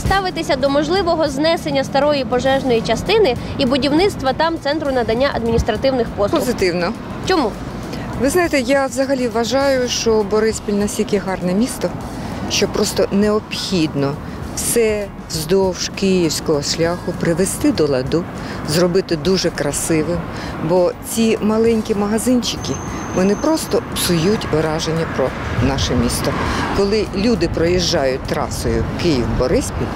ставитеся до можливого знесення старої пожежної частини і будівництва там центру надання адміністративних послуг? Позитивно. Чому? Ви знаєте, я взагалі вважаю, що Бориспіль настільки гарне місто, що просто необхідно все вздовж київського шляху привести до ладу, зробити дуже красивим. Бо ці маленькі магазинчики вони просто псують враження про наше місто. Коли люди проїжджають трасою Київ-Бориспіль,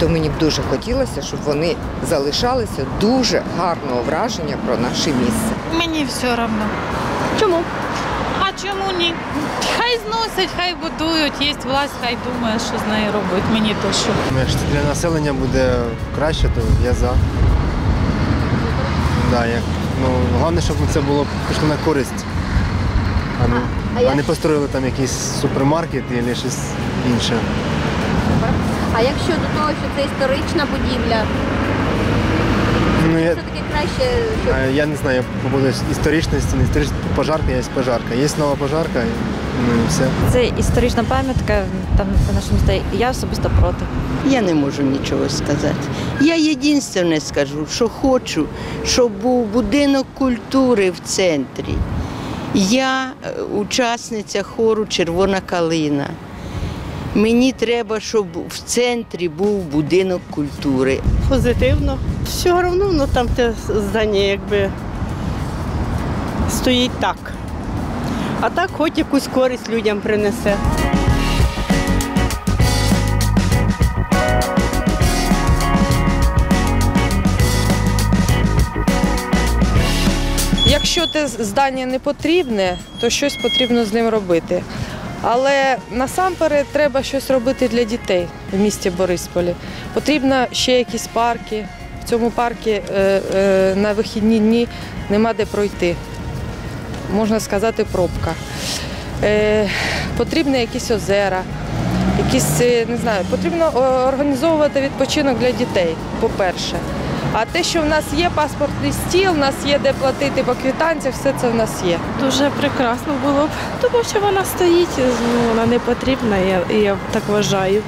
то мені б дуже хотілося, щоб вони залишалися дуже гарного враження про наше місце. Мені все одно. Чому? А чому ні? Хай зносять, хай будують, є власть, хай думає, що з нею робити. Мені то що. Ну, Якщо для населення буде краще, то я за. Да, як, ну, головне, щоб це було пішло на користь, а не, А а як- не построїли там якийсь супермаркет або щось інше. А як щодо того, що це історична будівля, Ну, я, все-таки краще, щоб а, я не знаю я по поводу історичності, не історичності, пожарка є пожарка. Є нова пожарка, ну і все. Це історична пам'ятка там в нашому місті. Я особисто проти. Я не можу нічого сказати. Я єдине скажу, що хочу, щоб був будинок культури в центрі. Я е, учасниця хору Червона калина. Мені треба, щоб в центрі був будинок культури. позитивно. Все одно ну, там те здання якби стоїть так. А так хоч якусь користь людям принесе. Якщо те здання не потрібне, то щось потрібно з ним робити. Але насамперед треба щось робити для дітей в місті Борисполі. Потрібно ще якісь парки. В цьому парку е, е, на вихідні дні нема де пройти. Можна сказати, пробка. Е, потрібні якісь озера, якісь, не знаю, потрібно організовувати відпочинок для дітей, по-перше. А те, що в нас є паспортний стіл, в нас є де платити по квитанціях, все це в нас є. Дуже прекрасно було б, тому що вона стоїть, ну, вона не потрібна, я, я так вважаю.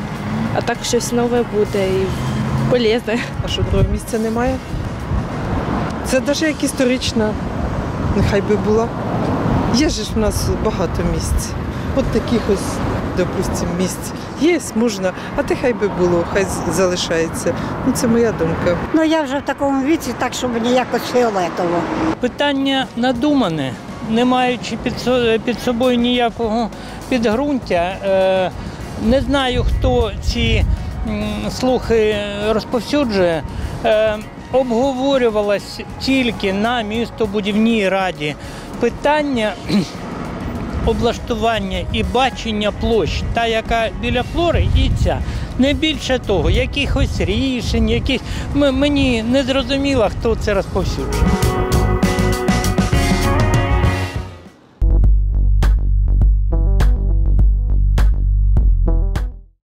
А так щось нове буде і полезне. А що другого місця немає? Це навіть як історична, нехай би була. Є ж в нас багато місць. От таких ось, допустимо, місць є, можна, а те хай би було, хай залишається. Ну, це моя думка. Ну я вже в такому віці, так що мені якось фіолетово. Питання надумане, не маючи під, під собою ніякого підґрунтя. Е, Не знаю, хто ці слухи розповсюджує. Е, Обговорювалось тільки на містобудівній раді питання облаштування і бачення площ, та яка біля флори, і ця. Не більше того, якихось рішень, М- мені не зрозуміло, хто це розповсюджує.